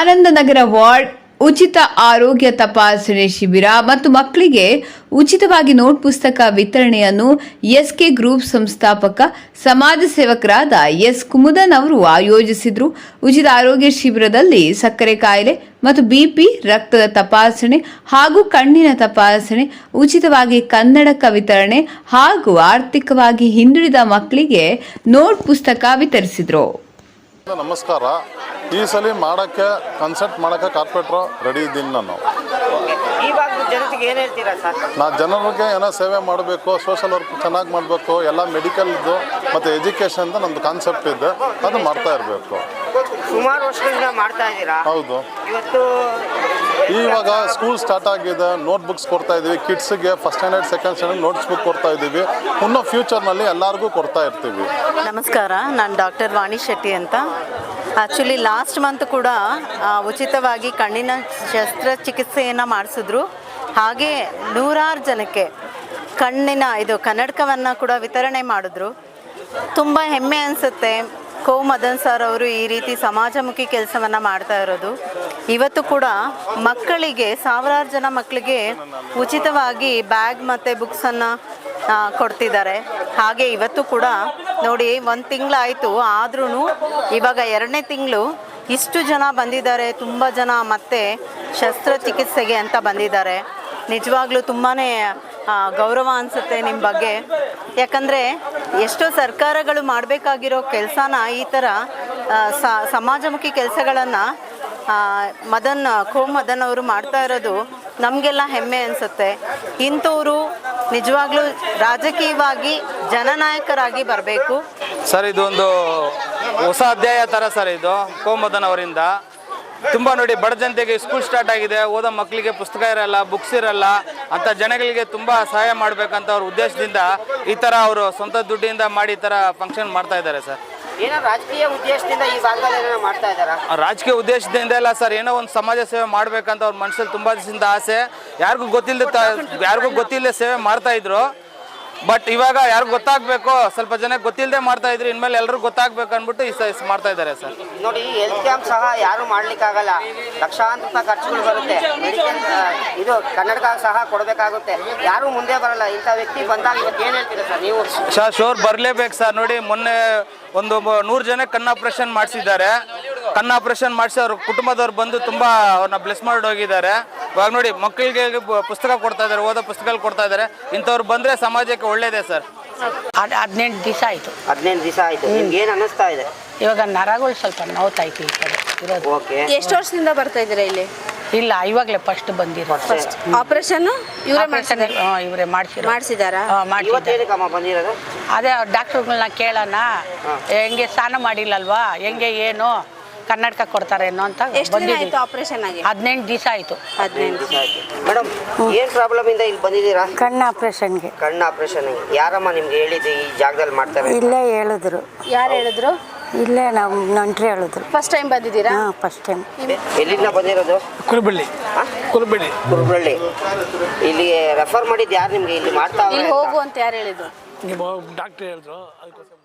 Anandnagar ward ಉಚಿತ ಆರೋಗ್ಯ ತಪಾಸಣೆ ಶಿಬಿರ ಮತ್ತು ಮಕ್ಕಳಿಗೆ ಉಚಿತವಾಗಿ ನೋಟ್ ಪುಸ್ತಕ ವಿತರಣೆಯನ್ನು ಎಸ್ಕೆ ಗ್ರೂಪ್ ಸಂಸ್ಥಾಪಕ, ಸಮಾಜ ಸೇವಕರಾದ ಎಸ್. ಕುಮುದನ್ ಅವರು ಆಯೋಜಿಸಿದ್ರು. ಉಚಿತ ಆರೋಗ್ಯ ಶಿಬಿರದಲ್ಲಿ ಸಕ್ಕರೆ ಕಾಯಿಲೆ ಮತ್ತು ಬಿಪಿ, ರಕ್ತದ ತಪಾಸಣೆ ಹಾಗೂ ಕಣ್ಣಿನ ತಪಾಸಣೆ, ಉಚಿತವಾಗಿ ಕನ್ನಡಕ ವಿತರಣೆ ಹಾಗೂ ಆರ್ಥಿಕವಾಗಿ ಹಿಂದುಳಿದ ಮಕ್ಕಳಿಗೆ ನೋಟ್ ಪುಸ್ತಕ ವಿತರಿಸಿದ್ರು. ನಮಸ್ಕಾರ. ಈ ಸಲ ಮಾಡಕ್ಕೆ ಕನ್ಸಲ್ಟ್ ಮಾಡಕ್ಕೆ ಕಾರ್ಪೊರೇಟರ್ ರೆಡಿ ಇದ್ದೀನಿ ನಾನು. ಈ ಭಾಗದ ಜನತೆಗೆ ಏನು ಹೇಳ್ತೀರಾ ಸರ್? ನಾ ಜನರಿಗೆ ಏನೋ ಸೇವೆ ಮಾಡಬೇಕು ಸೋಷಿಯಲ್ ವರ್ಕ್ ಚೆನ್ನಾಗಿ ಮಾಡಬೇಕು ಎಲ್ಲ ಮೆಡಿಕಲ್ದು ಮತ್ತು ಎಜುಕೇಷನ್ದು ನಮ್ದು ಕಾನ್ಸೆಪ್ಟ್ ಇದೆ. ಅದು ಮಾಡ್ತಾ ಇರಬೇಕು. ಸುಮಾರು ವರ್ಷಗಳಿಂದ ಮಾಡ್ತಾ ಇದ್ದೀರಾ? ಹೌದು. ಇವತ್ತು ಇವಾಗ ಸ್ಕೂಲ್ ಸ್ಟಾರ್ಟ್ ಆಗಿದೆ ನೋಟ್ ಬುಕ್ಸ್ ಕೊಡ್ತಾ ಕಿಡ್ಸ್ಗೆ first standard second standard notes book ಕೊಡ್ತಾ ಇದ್ದೀವಿ. ಇನ್ನೂ ಫ್ಯೂಚರ್ನಲ್ಲಿ ಎಲ್ಲರಿಗೂ ಕೊಡ್ತಾ ಇರ್ತೀವಿ. ನಮಸ್ಕಾರ ನಾನು ಡಾಕ್ಟರ್ ವಾಣಿ ಶೆಟ್ಟಿ ಅಂತ. ಆ್ಯಕ್ಚುಲಿ ಲಾಸ್ಟ್ ಮಂತ್ ಕೂಡ ಆ, ಉಚಿತವಾಗಿ ಕಣ್ಣಿನ ಶಸ್ತ್ರಚಿಕಿತ್ಸೆಯನ್ನು ಮಾಡಿಸಿದ್ರು. ಹಾಗೆ ನೂರಾರು ಜನಕ್ಕೆ ಕಣ್ಣಿನ ಇದು ಕನ್ನಡಕವನ್ನು ಕೂಡ ವಿತರಣೆ ಮಾಡಿದ್ರು. ತುಂಬ ಹೆಮ್ಮೆ ಅನಿಸುತ್ತೆ. ಕೋ ಮದನ್ ಸರ್ ಅವರು ಈ ರೀತಿ ಸಮಾಜಮುಖಿ ಕೆಲಸವನ್ನು ಮಾಡ್ತಾ ಇರೋದು. ಇವತ್ತು ಕೂಡ ಮಕ್ಕಳಿಗೆ, ಸಾವಿರಾರು ಜನ ಮಕ್ಕಳಿಗೆ ಉಚಿತವಾಗಿ ಬ್ಯಾಗ್ ಮತ್ತು ಬುಕ್ಸನ್ನು ಕೊಡ್ತಿದ್ದಾರೆ. ಹಾಗೆ ಇವತ್ತು ಕೂಡ ನೋಡಿ, ಒಂದು ತಿಂಗಳಾಯಿತು. ಆದ್ರೂ ಇವಾಗ ಎರಡನೇ ತಿಂಗಳು. ಇಷ್ಟು ಜನ ಬಂದಿದ್ದಾರೆ. ತುಂಬ ಜನ ಮತ್ತೆ ಶಸ್ತ್ರಚಿಕಿತ್ಸೆಗೆ ಅಂತ ಬಂದಿದ್ದಾರೆ. ನಿಜವಾಗ್ಲೂ ತುಂಬಾ ಗೌರವ ಅನಿಸುತ್ತೆ ನಿಮ್ಮ ಬಗ್ಗೆ. ಯಾಕಂದರೆ ಎಷ್ಟೋ ಸರ್ಕಾರಗಳು ಮಾಡಬೇಕಾಗಿರೋ ಕೆಲಸನ ಈ ಥರ ಸಮಾಜಮುಖಿ ಕೆಲಸಗಳನ್ನು ಮದನ್ ಕೋ ಮದನ್ ಅವರು ಮಾಡ್ತಾ ಇರೋದು ನಮಗೆಲ್ಲ ಹೆಮ್ಮೆ ಅನಿಸುತ್ತೆ. ಇಂಥವರು ನಿಜವಾಗ್ಲೂ ರಾಜಕೀಯವಾಗಿ ಜನನಾಯಕರಾಗಿ ಬರಬೇಕು. ಸರ್, ಇದೊಂದು ಹೊಸ ಅಧ್ಯಾಯ ಥರ ಸರ್ ಇದು, ಕೋಮದನ್ ಅವರಿಂದ. ತುಂಬ ನೋಡಿ, ಬಡ ಜನತೆಗೆ ಸ್ಕೂಲ್ ಸ್ಟಾರ್ಟ್ ಆಗಿದೆ, ಓದೋ ಮಕ್ಕಳಿಗೆ ಪುಸ್ತಕ ಇರಲ್ಲ ಬುಕ್ಸ್ ಇರಲ್ಲ ಅಂತ ಜನಗಳಿಗೆ ತುಂಬ ಸಹಾಯ ಮಾಡಬೇಕಂತ ಅವ್ರ ಉದ್ದೇಶದಿಂದ ಈ ಥರ ಅವರು ಸ್ವಂತ ದುಡ್ಡಿಂದ ಮಾಡಿ ಈ ಥರ ಫಂಕ್ಷನ್ ಮಾಡ್ತಾ ಇದ್ದಾರೆ ಸರ್ ಏನೋ ರಾಜಕೀಯ ಉದ್ದೇಶದಿಂದ ಈ ಭಾಗದಲ್ಲಿ ಏನೋ ಮಾಡ್ತಾ ಇದ್ದಾರಾ? ರಾಜಕೀಯ ಉದ್ದೇಶದಿಂದ ಇಲ್ಲ ಸರ್ ಏನೋ ಒಂದು ಸಮಾಜ ಸೇವೆ ಮಾಡ್ಬೇಕಂತ ಅವ್ರ ಮನಸ್ಸಲ್ಲಿ ತುಂಬ ದಿವಸದಿಂದ ಆಸೆ. ಯಾರಿಗೂ ಗೊತ್ತಿಲ್ಲದೆ ಯಾರಿಗೂ ಗೊತ್ತಿಲ್ಲದೆ ಸೇವೆ ಮಾಡ್ತಾ ಇದ್ರು. ಬಟ್ ಇವಾಗ ಯಾರು ಗೊತ್ತಾಗಬೇಕು? ಸ್ವಲ್ಪ ಜನ ಗೊತ್ತಿಲ್ಲದೆ ಮಾಡ್ತಾ ಇದ್ರು ಇನ್ಮೇಲೆ ಎಲ್ಲರೂ ಗೊತ್ತಾಗಬೇಕು ಅಂದ್ಬಿಟ್ಟು ಈ ಸೈಸ್ ಮಾಡ್ತಾ ಇದ್ದಾರೆ ಸರ್. ನೋಡಿ ಹೆಲ್ತ್ ಕ್ಯಾಂಪ್ ಸಹ ಯಾರು ಮಾಡ್ಲಿಕ್ಕಾಗಲ್ಲ. ಲಕ್ಷಾಂತರ ರೂಪಾಯಿ ಖರ್ಚುಗಳು ಬರುತ್ತೆ. ಮೆಡಿಕಲ್ ಇದು ಕನ್ನಡಕ ಸಹ ಕೊಡಬೇಕಾಗುತ್ತೆ. ಯಾರು ಮುಂದೆ ಬರಲ್ಲ. ಇಂಥ ವ್ಯಕ್ತಿ ಬಂದಾಗ ಇವತ್ತು ಏನು ಹೇಳ್ತೀರಾ ಸರ್ ನೀವು? ಸರ್ ಶೋರ್ ಬರಲೇಬೇಕು ಸರ್. ನೋಡಿ ಮೊನ್ನೆ ಒಂದು ನೂರು ಜನ ಕಣ್ಣು ಆಪ್ರೇಷನ್ ಮಾಡಿಸಿದ್ದಾರೆ. ಕಣ್ಣು ಆಪ್ರೇಷನ್ ಮಾಡಿಸಿ ಅವ್ರ ಕುಟುಂಬದವ್ರು ಬಂದು ತುಂಬ ಅವ್ರನ್ನ ಬ್ಲೆಸ್ ಮಾಡಿ ಹೋಗಿದ್ದಾರೆ ಇವಾಗ ನೋಡಿ ಮಕ್ಕಳಿಗೆ ಪುಸ್ತಕ ಕೊಡ್ತಾ ಇದ್ದಾರೆ ಓದೋ ಪುಸ್ತಕಗಳು ಕೊಡ್ತಾ ಇದ್ದಾರೆ. ಇಂಥವ್ರು ಬಂದರೆ ಸಮಾಜಕ್ಕೆ ಒಳ್ಳೇದೇ ಸರ್. ಅದು ಹದಿನೆಂಟು ದಿವಸ ಆಯಿತು. ಹದಿನೆಂಟು ದಿವಸ ಆಯ್ತು. ನಿಮ್ಗೆ ಏನು ಅನ್ನಿಸ್ತಾ ಇದೆ? ಇವಾಗ ನರಗಳು ಸ್ವಲ್ಪ ನೋವ್ತಾಯ್ತು ಈ ಕಡೆ ಇರೋದು. ಓಕೆ. ಎಷ್ಟು ವರ್ಷದಿಂದ ಬರ್ತಾ ಇದ್ದೀರಾ ಇಲ್ಲಿ? ಇಲ್ಲ ಇವಾಗಲೇ ಫಸ್ಟ್ ಬಂದಿರೋ ಆಪರೇಷನ್ ಇವರೇ ಆಪರೇಷನ್ ಇವರೇ ಮಾಡಿಸಿದಾರಾ ಇವತ್ತೇನಕ್ಕೆ ಅಮ್ಮ ಬಂದಿರೋದು? ಅದೇ ಡಾಕ್ಟರ್ಗಳನ್ನ ಕೇಳೋಣ. ಹೆಂಗೆ ಸ್ನಾನ ಮಾಡಿಲ್ಲಲ್ವಾ? ಹೆಂಗೆ ಏನು? ಕನ್ನಡಕ ಅನ್ನೋ ಅಂತ ಎಷ್ಟು ದಿನ ಆಯ್ತು ಆಪರೇಷನ್ ಆಗಿ? ಹದಿನೆಂಟು ದಿವಸ ಆಯಿತು. ಹದಿನೆಂಟು ದಿವಸ ಆಯ್ತು. ಮೇಡಮ್ ಏನು ಪ್ರಾಬ್ಲಮ್ ಇಂದ ಇಲ್ಲಿ ಬಂದಿದ್ದೀರಾ? ಕಣ್ಣು ಆಪ್ರೇಷನ್ಗೆ ಕಣ್ಣು ಆಪರೇಷನ್ ಯಾರಮ್ಮ ನಿಮ್ಗೆ ಹೇಳಿದ್ದು ಈ ಜಾಗದಲ್ಲಿ ಮಾಡ್ತಾರೆ ಇಲ್ಲೇ ಹೇಳಿದ್ರು. ಯಾರು ಹೇಳಿದ್ರು? ಇಲ್ಲೇ ನಾವು ನಂಟ್ರಿ ಹೇಳಿದ್ರು. ಫಸ್ಟ್ ಟೈಮ್ ಬಂದಿದ್ದೀರಾ? ಹಾಂ ಫಸ್ಟ್ ಟೈಮ್ ಎಲ್ಲಿಂದ ಬಂದಿರೋದು? ಕುರುಬಳ್ಳಿ. ಕುರುಬಳ್ಳಿ. ಕುರುಬಳ್ಳಿ. ಇಲ್ಲಿ ರೆಫರ್ ಮಾಡಿದ್ದು ಯಾರು ನಿಮ್ಗೆ? ಇಲ್ಲಿ ಮಾಡ್ತಾ ಇಲ್ಲಿ ಹೋಗು ಅಂತ ಯಾರು ಹೇಳಿದ್ರು? ನೀವು ಡಾಕ್ಟರ್ ಹೇಳಿದ್ರು ಅದಕ್ಕೋಸ್ಕರ